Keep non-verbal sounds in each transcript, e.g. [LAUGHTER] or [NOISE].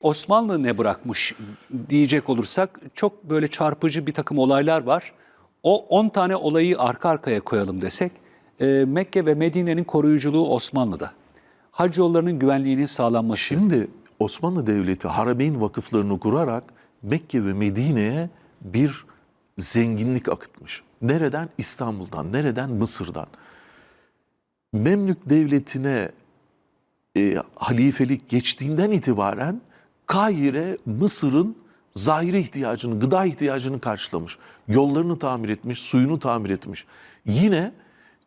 Osmanlı ne bırakmış diyecek olursak çok böyle çarpıcı bir takım olaylar var. O 10 tane olayı arka arkaya koyalım desek e, Mekke ve Medine'nin koruyuculuğu Osmanlı'da. Hac yollarının güvenliğinin sağlanması. Şimdi Osmanlı Devleti Harameyn vakıflarını kurarak Mekke ve Medine'ye bir zenginlik akıtmış. Nereden? İstanbul'dan, nereden? Mısır'dan. Memlük Devleti'ne e, halifelik geçtiğinden itibaren Kahire Mısır'ın zahiri ihtiyacını, gıda ihtiyacını karşılamış. Yollarını tamir etmiş, suyunu tamir etmiş. Yine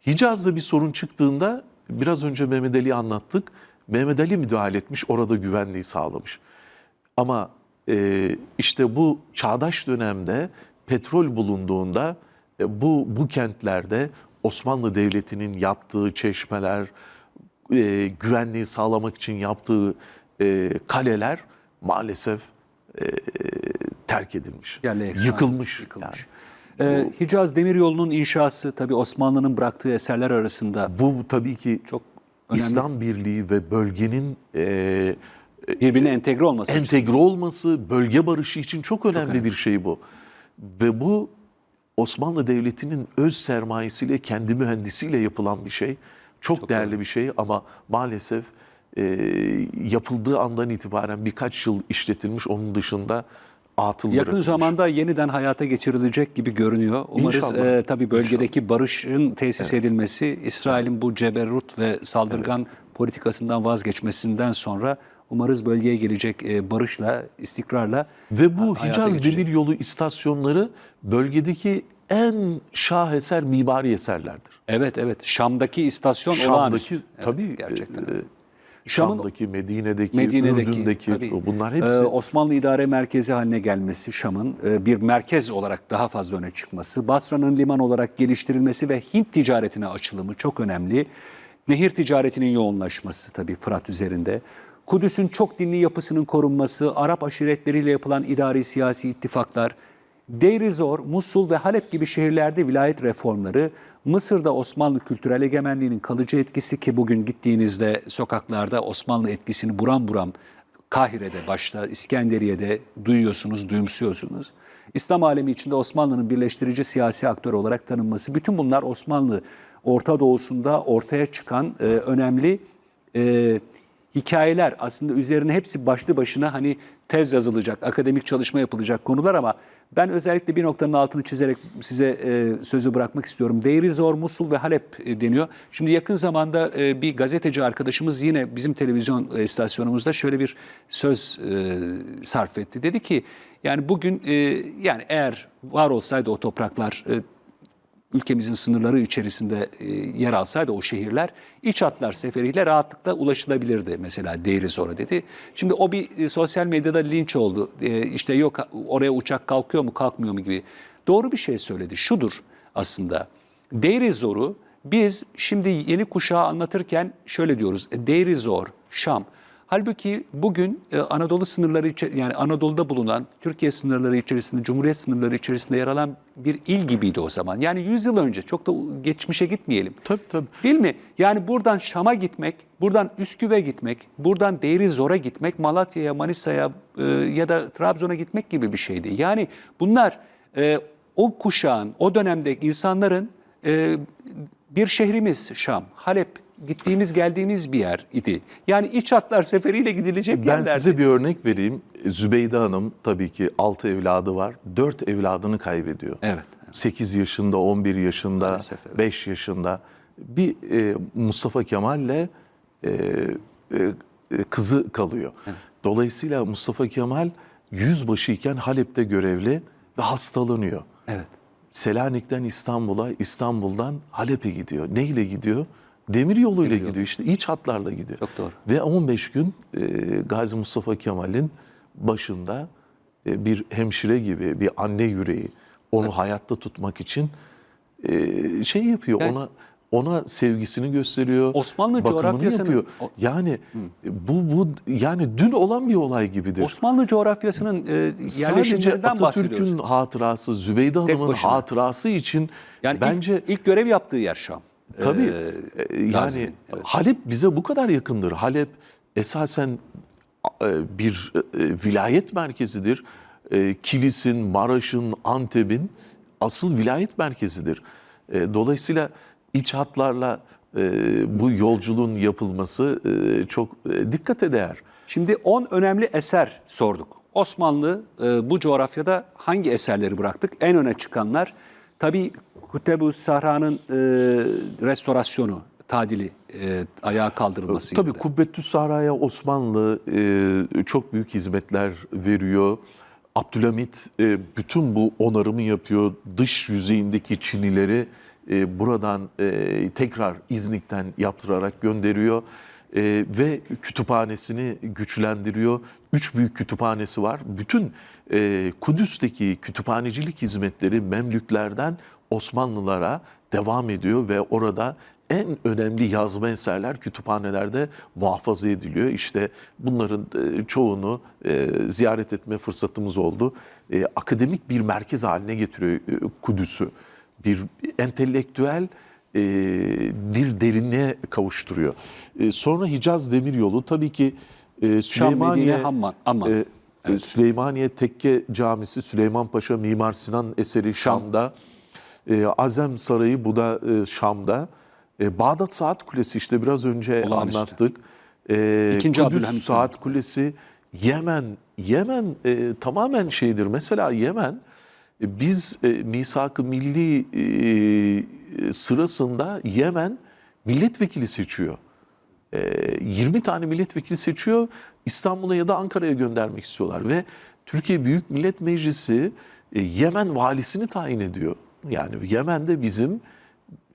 Hicaz'da bir sorun çıktığında biraz önce Mehmet Ali'yi anlattık. Mehmet Ali müdahale etmiş, orada güvenliği sağlamış. Ama e, işte bu çağdaş dönemde petrol bulunduğunda e, bu bu kentlerde Osmanlı Devleti'nin yaptığı çeşmeler, e, güvenliği sağlamak için yaptığı e, kaleler maalesef e, terk edilmiş. Yeksan yıkılmış. yıkılmış. yani. Ee, Hicaz Demiryolu'nun inşası tabii Osmanlı'nın bıraktığı eserler arasında Bu tabii ki Çok önemli. İslam Birliği ve bölgenin e, birbirine entegre olması. entegre olması, bölge barışı için çok önemli, bir şey bu. Ve bu Osmanlı Devleti'nin öz sermayesiyle, kendi mühendisiyle yapılan bir şey. Çok, değerli bir şey ama maalesef e, yapıldığı andan itibaren birkaç yıl işletilmiş. Onun dışında atıl Yakın bırakılmış. zamanda yeniden hayata geçirilecek gibi görünüyor. Umarız İnşallah. e, tabii bölgedeki barışın tesis edilmesi, İsrail'in bu ceberrut ve saldırgan politikasından vazgeçmesinden sonra umarız bölgeye gelecek e, barışla, istikrarla Ve bu Hicaz. Demiryolu istasyonları bölgedeki en şaheser mimari eserlerdir. Evet evet Şam'daki istasyon Şam'daki olağanüstü. Evet, tabii gerçekten. e, Şam'ın Şam'daki, Medine'deki, Medine'deki Ürdün'deki tabii, bunlar hepsi e, Osmanlı idare merkezi haline gelmesi Şam'ın e, bir merkez olarak daha fazla öne çıkması, Basra'nın liman olarak geliştirilmesi ve Hint ticaretine açılımı çok önemli. Nehir ticaretinin yoğunlaşması tabii Fırat üzerinde. Kudüs'ün çok dinli yapısının korunması, Arap aşiretleriyle yapılan idari siyasi ittifaklar, Deir Zor, Musul ve Halep gibi şehirlerde vilayet reformları, Mısır'da Osmanlı kültürel egemenliğinin kalıcı etkisi ki bugün gittiğinizde sokaklarda Osmanlı etkisini buram buram Kahire'de başta İskenderiye'de duyuyorsunuz, duyumsuyorsunuz. İslam alemi içinde Osmanlı'nın birleştirici siyasi aktör olarak tanınması, bütün bunlar Osmanlı Orta Doğu'sunda ortaya çıkan e, önemli e, hikayeler aslında üzerine hepsi başlı başına hani tez yazılacak, akademik çalışma yapılacak konular ama ben özellikle bir noktanın altını çizerek size e, sözü bırakmak istiyorum. Deir Zor, Musul ve Halep e, deniyor. Şimdi yakın zamanda e, bir gazeteci arkadaşımız yine bizim televizyon e, istasyonumuzda şöyle bir söz e, sarf etti. Dedi ki yani bugün e, yani eğer var olsaydı o topraklar e, ülkemizin sınırları içerisinde e, yer alsaydı o şehirler iç hatlar seferiyle rahatlıkla ulaşılabilirdi mesela Deir Zor'a dedi. Şimdi o bir e, sosyal medyada linç oldu. E, işte yok oraya uçak kalkıyor mu kalkmıyor mu gibi. Doğru bir şey söyledi. Şudur aslında. Deir Zor'u biz şimdi yeni kuşağı anlatırken şöyle diyoruz. Deir Zor, Şam. Halbuki bugün e, Anadolu sınırları yani Anadolu'da bulunan Türkiye sınırları içerisinde, Cumhuriyet sınırları içerisinde yer alan bir il gibiydi o zaman. Yani 100 yıl önce çok da geçmişe gitmeyelim. Tabii tabii. Değil mi? Yani buradan Şam'a gitmek, buradan Üsküp'e gitmek, buradan Deir Zor'a gitmek, Malatya'ya, Manisa'ya e, ya da Trabzon'a gitmek gibi bir şeydi. Yani bunlar e, o kuşağın, o dönemde insanların e, bir şehrimiz Şam, Halep gittiğimiz geldiğimiz bir yer idi. Yani iç hatlar seferiyle gidilecek Ben yerlerdi. size bir örnek vereyim. Zübeyde Hanım tabii ki 6 evladı var. 4 evladını kaybediyor. Evet. 8 yaşında, 11 yaşında, Maalesef, evet. 5 yaşında. Bir e, Mustafa Kemal'le e, e, e, kızı kalıyor. Dolayısıyla Mustafa Kemal yüzbaşı iken Halep'te görevli ve hastalanıyor. Evet. Selanik'ten İstanbul'a, İstanbul'dan Halep'e gidiyor. Neyle gidiyor? Demir yoluyla gidiyor işte iç hatlarla gidiyor. Çok doğru. Ve 15 gün e, Gazi Mustafa Kemal'in başında e, bir hemşire gibi bir anne yüreği onu hayatta tutmak için e, şey yapıyor. Yani- ona ona sevgisini gösteriyor. Osmanlı bakımını coğrafyasının- yapıyor. Yani bu bu yani dün olan bir olay gibidir. Osmanlı coğrafyasının e, Sadece. Atatürk'ün hatırası, Zübeyde Hanım'ın başına. hatırası için Yani bence ilk, ilk görev yaptığı yer Şam. Tabii. Ee, e, yani evet. Halep bize bu kadar yakındır. Halep esasen e, bir e, vilayet merkezidir. E, Kilis'in, Maraş'ın, Antep'in asıl vilayet merkezidir. Dolayısıyla iç hatlarla bu yolculuğun yapılması çok dikkate değer. Şimdi 10 önemli eser sorduk. Osmanlı bu coğrafyada hangi eserleri bıraktık? En öne çıkanlar tabii Kutebu Sahra'nın e, restorasyonu, tadili, e, ayağa kaldırılması. Tabii Kubbetü Sahra'ya Osmanlı e, çok büyük hizmetler veriyor. Abdülhamit e, bütün bu onarımı yapıyor. Dış yüzeyindeki çinileri e, buradan e, tekrar İznik'ten yaptırarak gönderiyor. E, ve kütüphanesini güçlendiriyor. Üç büyük kütüphanesi var. Bütün e, Kudüs'teki kütüphanecilik hizmetleri Memlüklerden Osmanlılara devam ediyor ve orada en önemli yazma eserler kütüphanelerde muhafaza ediliyor. İşte bunların e, çoğunu e, ziyaret etme fırsatımız oldu. E, Akademik bir merkez haline getiriyor Kudüs'ü. Bir entelektüel bir derinliğe kavuşturuyor. Sonra Hicaz Demiryolu tabii ki e, Süleymaniye, Medine, Hamman- Amman. e, e, Süleymaniye Tekke Camisi, Süleyman Paşa Mimar Sinan eseri Şam'da. E, Azem Sarayı bu da e, Şam'da. E, Bağdat Saat Kulesi işte biraz önce Olağanüstü. anlattık. E, İkinci Kudüs Saat Kulesi, Yemen, Yemen e, tamamen şeydir. Mesela Yemen e, biz e, Misak-ı Milli e, sırasında Yemen milletvekili seçiyor. E, 20 tane milletvekili seçiyor. İstanbul'a ya da Ankara'ya göndermek istiyorlar ve Türkiye Büyük Millet Meclisi e, Yemen valisini tayin ediyor. Yani Yemen'de bizim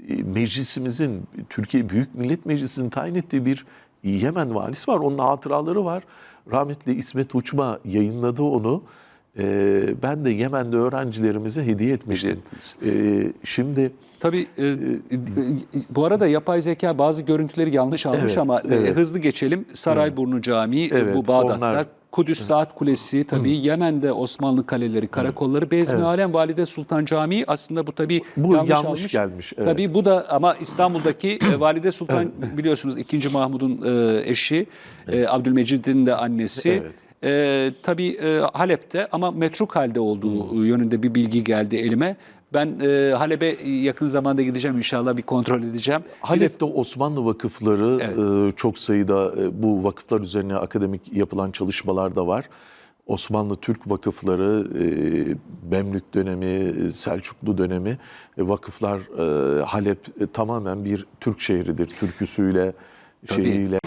e, meclisimizin, Türkiye Büyük Millet Meclisi'nin tayin ettiği bir Yemen valisi var. Onun hatıraları var. Rahmetli İsmet Uçma yayınladı onu. E, ben de Yemen'de öğrencilerimize hediye etmiştim. ettiniz. E, şimdi Tabii e, e, bu arada yapay zeka bazı görüntüleri yanlış almış Evet, ama e, evet. hızlı geçelim. Sarayburnu Camii e, Evet, bu Bağdat'ta. onlar- Kudüs Saat Kulesi tabii Yemen'de Osmanlı kaleleri, karakolları, Bezmi Alem Valide Sultan Camii aslında bu tabii Bu yanlış, yanlış almış. gelmiş, evet. Tabii bu da ama İstanbul'daki e, [COUGHS] Valide Sultan biliyorsunuz 2. Mahmud'un e, eşi, e, Abdülmecid'in de annesi. Evet. E, tabii e, Halep'te ama metruk halde olduğu yönünde bir bilgi geldi elime. Ben e, Halep'e yakın zamanda gideceğim inşallah bir kontrol edeceğim. Bir de- Halep'te Osmanlı vakıfları e, çok sayıda e, bu vakıflar üzerine akademik yapılan çalışmalar da var. Osmanlı Türk vakıfları, e, Memlük dönemi, e, Selçuklu dönemi e, vakıflar e, Halep e, tamamen bir Türk şehridir. Türküsüyle, şeyiyle.